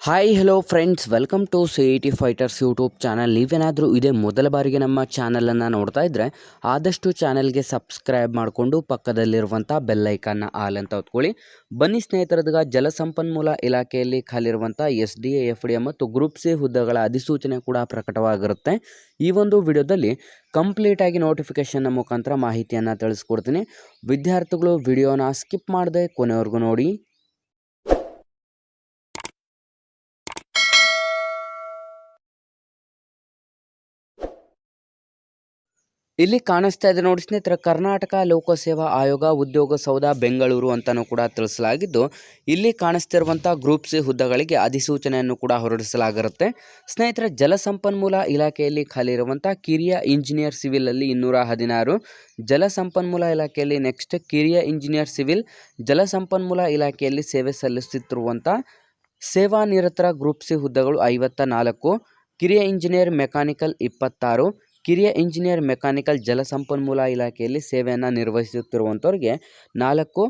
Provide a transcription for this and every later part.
Hi hello friends welcome to C E T fighters YouTube channel ನೀವೇನಾದರೂ ಇದೇ ಮೊದಲ ಬಾರಿಗೆ ನಮ್ಮ ಚಾನಲನ್ನು ನೋಡ್ತಾ ಇದ್ದರೆ ಆದಷ್ಟು ಚಾನಲ್ಗೆ ಸಬ್ಸ್ಕ್ರೈಬ್ ಮಾಡಿಕೊಂಡು ಪಕ್ಕದಲ್ಲಿರುವಂಥ ಬೆಲ್ಲೈಕನ್ನ ಆಲ್ ಅಂತ ಹೊತ್ಕೊಳ್ಳಿ. ಬನ್ನಿ ಸ್ನೇಹಿತರದಾಗ ಜಲಸಂಪನ್ಮೂಲ ಇಲಾಖೆಯಲ್ಲಿ ಖಾಲಿರುವಂಥ S D A F D A ಮತ್ತು ಗ್ರೂಪ್ ಸಿ ಹುದ್ದೆಗಳ ಅಧಿಸೂಚನೆ ಕೂಡ ಪ್ರಕಟವಾಗಿರುತ್ತೆ. ಈ ಒಂದು ವಿಡಿಯೋದಲ್ಲಿ ಕಂಪ್ಲೀಟಾಗಿ ನೋಟಿಫಿಕೇಷನ್ನ ಮುಖಾಂತರ ಮಾಹಿತಿಯನ್ನು ತಿಳಿಸ್ಕೊಡ್ತೀನಿ. ವಿದ್ಯಾರ್ಥಿಗಳು ವಿಡಿಯೋನ ಸ್ಕಿಪ್ ಮಾಡದೆ ಕೊನೆವರೆಗೂ ನೋಡಿ. ಇಲ್ಲಿ ಕಾಣಿಸ್ತಾ ಇದೆ ನೋಡಿ ಸ್ನೇಹಿತರೆ, ಕರ್ನಾಟಕ ಲೋಕಸೇವಾ ಆಯೋಗ, ಉದ್ಯೋಗ ಸೌಧ, ಬೆಂಗಳೂರು ಅಂತಲೂ ಕೂಡ ತಿಳಿಸಲಾಗಿದ್ದು, ಇಲ್ಲಿ ಕಾಣಿಸ್ತಿರುವಂಥ ಗ್ರೂಪ್ ಸಿ ಹುದ್ದೆಗಳಿಗೆ ಅಧಿಸೂಚನೆಯನ್ನು ಕೂಡ ಹೊರಡಿಸಲಾಗಿರುತ್ತೆ. ಸ್ನೇಹಿತರೆ ಜಲಸಂಪನ್ಮೂಲ ಇಲಾಖೆಯಲ್ಲಿ ಖಾಲಿ ಇರುವಂಥ ಕಿರಿಯ ಇಂಜಿನಿಯರ್ ಸಿವಿಲಲ್ಲಿ ಇನ್ನೂರ ಹದಿನಾರು. ಜಲಸಂಪನ್ಮೂಲ ಇಲಾಖೆಯಲ್ಲಿ ನೆಕ್ಸ್ಟ್ ಕಿರಿಯ ಇಂಜಿನಿಯರ್ ಸಿವಿಲ್ ಜಲಸಂಪನ್ಮೂಲ ಇಲಾಖೆಯಲ್ಲಿ ಸೇವೆ ಸಲ್ಲಿಸುತ್ತಿರುವಂಥ ಸೇವಾನಿರತರ ಗ್ರೂಪ್ ಸಿ ಹುದ್ದೆಗಳು ಐವತ್ತ ಕಿರಿಯ ಇಂಜಿನಿಯರ್ ಮೆಕ್ಯಾನಿಕಲ್ ಇಪ್ಪತ್ತಾರು. ಕಿರಿಯ ಇಂಜಿನಿಯರ್ ಮೆಕ್ಯಾನಿಕಲ್ ಜಲಸಂಪನ್ಮೂಲ ಇಲಾಖೆಯಲ್ಲಿ ಸೇವೆಯನ್ನು ನಿರ್ವಹಿಸುತ್ತಿರುವಂಥವ್ರಿಗೆ ನಾಲ್ಕು,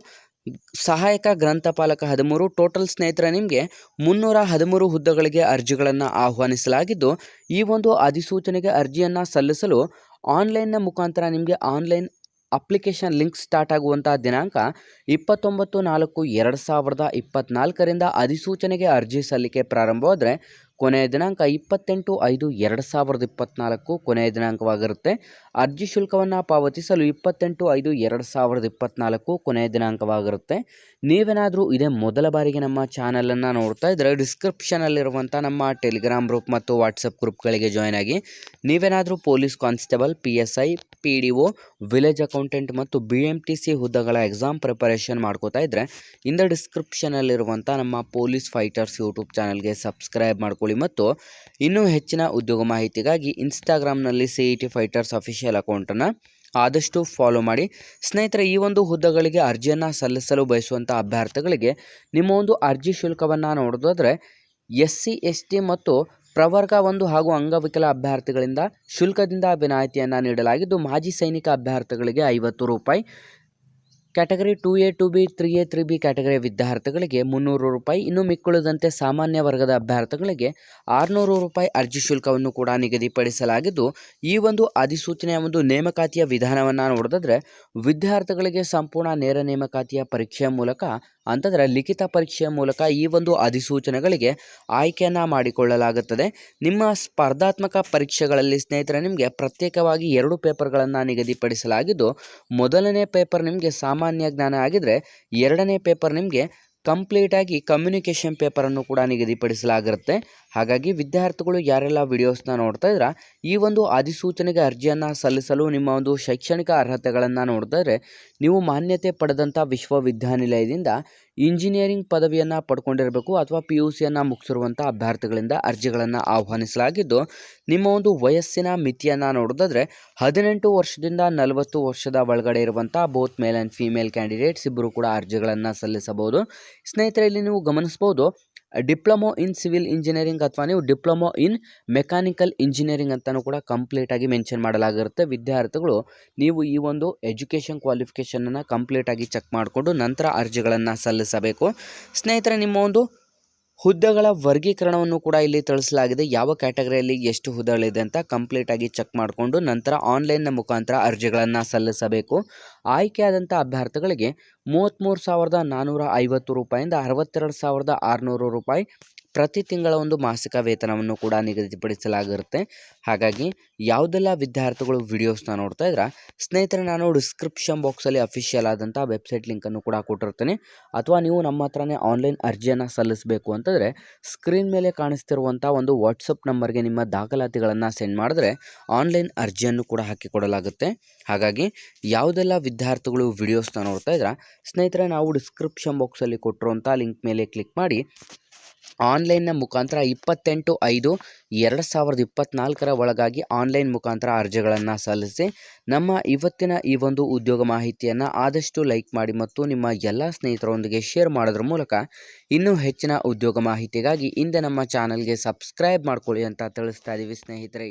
ಸಹಾಯಕ ಗ್ರಂಥಪಾಲಕ ಹದಿಮೂರು, ಟೋಟಲ್ ಸ್ನೇಹಿತರ, ನಿಮಗೆ ಮುನ್ನೂರ ಹದಿಮೂರು ಹುದ್ದೆಗಳಿಗೆ ಅರ್ಜಿಗಳನ್ನು ಆಹ್ವಾನಿಸಲಾಗಿದ್ದು, ಈ ಒಂದು ಅಧಿಸೂಚನೆಗೆ ಅರ್ಜಿಯನ್ನು ಸಲ್ಲಿಸಲು ಆನ್ಲೈನ್ನ ಮುಖಾಂತರ ನಿಮಗೆ ಆನ್ಲೈನ್ ಅಪ್ಲಿಕೇಶನ್ ಲಿಂಕ್ ಸ್ಟಾರ್ಟ್ ಆಗುವಂಥ ದಿನಾಂಕ ಇಪ್ಪತ್ತೊಂಬತ್ತು ನಾಲ್ಕು ಎರಡು ಸಾವಿರದ ಇಪ್ಪತ್ತ್ನಾಲ್ಕರಿಂದ ಅಧಿಸೂಚನೆಗೆ ಅರ್ಜಿ ಸಲ್ಲಿಕೆ ಪ್ರಾರಂಭವಾದರೆ ಕೊನೆಯ ದಿನಾಂಕ ಇಪ್ಪತ್ತೆಂಟು ಐದು ಎರಡು ಸಾವಿರದ ಇಪ್ಪತ್ತ್ನಾಲ್ಕು ಕೊನೆಯ ದಿನಾಂಕವಾಗಿರುತ್ತೆ. ಅರ್ಜಿ ಶುಲ್ಕವನ್ನು ಪಾವತಿಸಲು ಇಪ್ಪತ್ತೆಂಟು ಐದು ಎರಡು ಸಾವಿರದ ಇಪ್ಪತ್ತ್ನಾಲ್ಕು ಕೊನೆಯ ದಿನಾಂಕವಾಗಿರುತ್ತೆ. ನೀವೇನಾದರೂ ಇದೇ ಮೊದಲ ಬಾರಿಗೆ ನಮ್ಮ ಚಾನಲನ್ನು ನೋಡ್ತಾ ಇದ್ದರೆ ಡಿಸ್ಕ್ರಿಪ್ಷನಲ್ಲಿರುವಂಥ ನಮ್ಮ ಟೆಲಿಗ್ರಾಮ್ ಗ್ರೂಪ್ ಮತ್ತು ವಾಟ್ಸಪ್ ಗ್ರೂಪ್ಗಳಿಗೆ ಜಾಯ್ನ್ ಆಗಿ. ನೀವೇನಾದರೂ police constable, P S I, P D O, village accountant ಮತ್ತು ಬಿ ಎಂ ಟಿ ಸಿ ಹುದ್ದೆಗಳ ಎಕ್ಸಾಮ್ ಪ್ರಿಪರೇಷನ್ ಮಾಡ್ಕೋತಾ ಇದ್ದರೆ ಇಂದ ಡಿಸ್ಕ್ರಿಪ್ಷನಲ್ಲಿರುವಂಥ ನಮ್ಮ ಪೊಲೀಸ್ ಫೈಟರ್ಸ್ ಯೂಟ್ಯೂಬ್ ಚಾನಲ್ಗೆ ಸಬ್ಸ್ಕ್ರೈಬ್ ಮಾಡ್ಕೊಳ್ಳಿ. ಮತ್ತು ಇನ್ನೂ ಹೆಚ್ಚಿನ ಉದ್ಯೋಗ ಮಾಹಿತಿಗಾಗಿ ಇನ್ಸ್ಟಾಗ್ರಾಮ್ನಲ್ಲಿ C E T fighters official ಅಕೌಂಟನ್ನು ಆದಷ್ಟು ಫಾಲೋ ಮಾಡಿ. ಸ್ನೇಹಿತರೆ, ಈ ಒಂದು ಹುದ್ದೆಗಳಿಗೆ ಅರ್ಜಿಯನ್ನು ಸಲ್ಲಿಸಲು ಬಯಸುವಂಥ ಅಭ್ಯರ್ಥಿಗಳಿಗೆ ನಿಮ್ಮ ಒಂದು ಅರ್ಜಿ ಶುಲ್ಕವನ್ನು ನೋಡೋದಾದರೆ ಎಸ್ ಸಿ ಎಸ್ ಟಿ ಮತ್ತು ಪ್ರವರ್ಗ ಒಂದು ಹಾಗೂ ಅಂಗವಿಕಲ ಅಭ್ಯರ್ಥಿಗಳಿಂದ ಶುಲ್ಕದಿಂದ ವಿನಾಯಿತಿಯನ್ನು ನೀಡಲಾಗಿದ್ದು, ಮಾಜಿ ಸೈನಿಕ ಅಭ್ಯರ್ಥಿಗಳಿಗೆ ಐವತ್ತು ರೂಪಾಯಿ category two A, two B, three A, three B category ವಿದ್ಯಾರ್ಥಿಗಳಿಗೆ ಮುನ್ನೂರು ರೂಪಾಯಿ, ಇನ್ನು ಮಿಕ್ಕುಳಿದಂತೆ ಸಾಮಾನ್ಯ ವರ್ಗದ ಅಭ್ಯರ್ಥಿಗಳಿಗೆ ಆರುನೂರು ರೂಪಾಯಿ ಅರ್ಜಿ ಶುಲ್ಕವನ್ನು ಕೂಡ ನಿಗದಿಪಡಿಸಲಾಗಿದ್ದು, ಈ ಒಂದು ಅಧಿಸೂಚನೆಯ ಒಂದು ನೇಮಕಾತಿಯ ವಿಧಾನವನ್ನು ನೋಡಿದ್ರೆ ವಿದ್ಯಾರ್ಥಿಗಳಿಗೆ ಸಂಪೂರ್ಣ ನೇರ ನೇಮಕಾತಿಯ ಪರೀಕ್ಷೆಯ ಮೂಲಕ ಅಂತಂದರೆ ಲಿಖಿತ ಪರೀಕ್ಷೆಯ ಮೂಲಕ ಈ ಒಂದು ಅಧಿಸೂಚನೆಗಳಿಗೆ ಆಯ್ಕೆಯನ್ನು ಮಾಡಿಕೊಳ್ಳಲಾಗುತ್ತದೆ. ನಿಮ್ಮ ಸ್ಪರ್ಧಾತ್ಮಕ ಪರೀಕ್ಷೆಗಳಲ್ಲಿ ಸ್ನೇಹಿತರೆ, ನಿಮಗೆ ಪ್ರತ್ಯೇಕವಾಗಿ ಎರಡು ಪೇಪರ್ಗಳನ್ನು ನಿಗದಿಪಡಿಸಲಾಗಿದ್ದು, ಮೊದಲನೇ ಪೇಪರ್ ನಿಮಗೆ ಸಾಮಾನ್ಯ ಜ್ಞಾನ ಆಗಿದ್ದರೆ ಎರಡನೇ ಪೇಪರ್ ನಿಮಗೆ ಕಂಪ್ಲೀಟಾಗಿ ಕಮ್ಯುನಿಕೇಷನ್ ಪೇಪರನ್ನು ಕೂಡ ನಿಗದಿಪಡಿಸಲಾಗಿರುತ್ತೆ. ಹಾಗಾಗಿ ವಿದ್ಯಾರ್ಥಿಗಳು ಯಾರೆಲ್ಲ ವಿಡಿಯೋಸ್ನ ನೋಡ್ತಾ ಇದ್ರೆ, ಈ ಒಂದು ಅಧಿಸೂಚನೆಗೆ ಅರ್ಜಿಯನ್ನು ಸಲ್ಲಿಸಲು ನಿಮ್ಮ ಒಂದು ಶೈಕ್ಷಣಿಕ ಅರ್ಹತೆಗಳನ್ನು ನೋಡಿದ್ರೆ ನೀವು ಮಾನ್ಯತೆ ಪಡೆದಂಥ ವಿಶ್ವವಿದ್ಯಾನಿಲಯದಿಂದ ಇಂಜಿನಿಯರಿಂಗ್ ಪದವಿಯನ್ನು ಪಡ್ಕೊಂಡಿರಬೇಕು ಅಥವಾ ಪಿ ಯು ಸಿಯನ್ನು ಮುಗಿಸಿರುವಂಥ ಅಭ್ಯರ್ಥಿಗಳಿಂದ ಅರ್ಜಿಗಳನ್ನು ಆಹ್ವಾನಿಸಲಾಗಿದ್ದು, ನಿಮ್ಮ ಒಂದು ವಯಸ್ಸಿನ ಮಿತಿಯನ್ನು ನೋಡೋದಾದರೆ ಹದಿನೆಂಟು ವರ್ಷದಿಂದ ನಲವತ್ತು ವರ್ಷದ ಒಳಗಡೆ ಇರುವಂಥ both male and female candidates ಇಬ್ಬರು ಕೂಡ ಅರ್ಜಿಗಳನ್ನು ಸಲ್ಲಿಸಬಹುದು. ಸ್ನೇಹಿತರೆ, ಇಲ್ಲಿ ನೀವು ಗಮನಿಸ್ಬೋದು ಡಿಪ್ಲೊಮೊ ಇನ್ ಸಿವಿಲ್ ಇಂಜಿನಿಯರಿಂಗ್ ಅಥವಾ ನೀವು ಡಿಪ್ಲೊಮೊ ಇನ್ ಮೆಕ್ಯಾನಿಕಲ್ ಇಂಜಿನಿಯರಿಂಗ್ ಅಂತಲೂ ಕೂಡ ಕಂಪ್ಲೀಟಾಗಿ ಮೆನ್ಷನ್ ಮಾಡಲಾಗಿರುತ್ತೆ. ವಿದ್ಯಾರ್ಥಿಗಳು ನೀವು ಈ ಒಂದು ಎಜುಕೇಷನ್ ಕ್ವಾಲಿಫಿಕೇಷನನ್ನು ಕಂಪ್ಲೀಟಾಗಿ ಚೆಕ್ ಮಾಡಿಕೊಂಡು ನಂತರ ಅರ್ಜಿಗಳನ್ನು ಸಲ್ಲಿಸಬೇಕು. ಸ್ನೇಹಿತರೆ, ನಿಮ್ಮ ಒಂದು ಹುದ್ದೆಗಳ ವರ್ಗೀಕರಣವನ್ನು ಕೂಡ ಇಲ್ಲಿ ತಿಳಿಸಲಾಗಿದೆ. ಯಾವ ಕ್ಯಾಟಗರಿಯಲ್ಲಿ ಎಷ್ಟು ಹುದ್ದೆಗಳಿದೆ ಅಂತ ಕಂಪ್ಲೀಟ್ ಆಗಿ ಚೆಕ್ ಮಾಡಿಕೊಂಡು ನಂತರ ಆನ್ಲೈನ್ನ ಮುಖಾಂತರ ಅರ್ಜಿಗಳನ್ನು ಸಲ್ಲಿಸಬೇಕು. ಆಯ್ಕೆಯಾದಂಥ ಅಭ್ಯರ್ಥಿಗಳಿಗೆ ಮೂವತ್ತ್ಮೂರು ಸಾವಿರದ ನಾನ್ನೂರ ಐವತ್ತು ರೂಪಾಯಿಂದ ಅರವತ್ತೆರಡು ಸಾವಿರದ ಆರುನೂರು ರೂಪಾಯಿ ಪ್ರತಿ ತಿಂಗಳ ಒಂದು ಮಾಸಿಕ ವೇತನವನ್ನು ಕೂಡ ನಿಗದಿಪಡಿಸಲಾಗಿರುತ್ತೆ. ಹಾಗಾಗಿ ಯಾವುದೆಲ್ಲ ವಿದ್ಯಾರ್ಥಿಗಳು ವಿಡಿಯೋಸ್ನ ನೋಡ್ತಾ ಇದ್ರೆ, ಸ್ನೇಹಿತರೆ ನಾನು ಡಿಸ್ಕ್ರಿಪ್ಷನ್ ಬಾಕ್ಸಲ್ಲಿ ಅಫಿಷಿಯಲ್ ಆದಂಥ ವೆಬ್ಸೈಟ್ ಲಿಂಕನ್ನು ಕೂಡ ಕೊಟ್ಟಿರ್ತೀನಿ. ಅಥವಾ ನೀವು ನಮ್ಮ ಹತ್ರನೇ ಆನ್ಲೈನ್ ಅರ್ಜಿಯನ್ನು ಸಲ್ಲಿಸಬೇಕು ಅಂತಂದರೆ ಸ್ಕ್ರೀನ್ ಮೇಲೆ ಕಾಣಿಸ್ತಿರುವಂಥ ಒಂದು ವಾಟ್ಸಪ್ ನಂಬರ್ಗೆ ನಿಮ್ಮ ದಾಖಲಾತಿಗಳನ್ನು ಸೆಂಡ್ ಮಾಡಿದ್ರೆ ಆನ್ಲೈನ್ ಅರ್ಜಿಯನ್ನು ಕೂಡ ಹಾಕಿಕೊಡಲಾಗುತ್ತೆ. ಹಾಗಾಗಿ ಯಾವುದೆಲ್ಲ ವಿದ್ಯಾರ್ಥಿಗಳು ವಿಡಿಯೋಸ್ನ ನೋಡ್ತಾ ಇದ್ರೆ, ಸ್ನೇಹಿತರೆ ನಾವು ಡಿಸ್ಕ್ರಿಪ್ಷನ್ ಬಾಕ್ಸಲ್ಲಿ ಕೊಟ್ಟಿರುವಂಥ ಲಿಂಕ್ ಮೇಲೆ ಕ್ಲಿಕ್ ಮಾಡಿ ಆನ್ಲೈನ್ನ ಮುಖಾಂತರ ಇಪ್ಪತ್ತೆಂಟು ಐದು ಎರಡು ಸಾವಿರದ ಇಪ್ಪತ್ತ್ನಾಲ್ಕರ ಒಳಗಾಗಿ ಆನ್ಲೈನ್ ಮುಖಾಂತರ ಅರ್ಜಿಗಳನ್ನು ಸಲ್ಲಿಸಿ ನಮ್ಮ ಇವತ್ತಿನ ಈ ಒಂದು ಉದ್ಯೋಗ ಮಾಹಿತಿಯನ್ನು ಆದಷ್ಟು ಲೈಕ್ ಮಾಡಿ ಮತ್ತು ನಿಮ್ಮ ಎಲ್ಲ ಸ್ನೇಹಿತರೊಂದಿಗೆ ಶೇರ್ ಮಾಡೋದ್ರ ಮೂಲಕ ಇನ್ನೂ ಹೆಚ್ಚಿನ ಉದ್ಯೋಗ ಮಾಹಿತಿಗಾಗಿ ಹಿಂದೆ ನಮ್ಮ ಚಾನಲ್ಗೆ ಸಬ್ಸ್ಕ್ರೈಬ್ ಮಾಡ್ಕೊಳ್ಳಿ ಅಂತ ತಿಳಿಸ್ತಾ ಇದ್ದೀವಿ ಸ್ನೇಹಿತರೆ.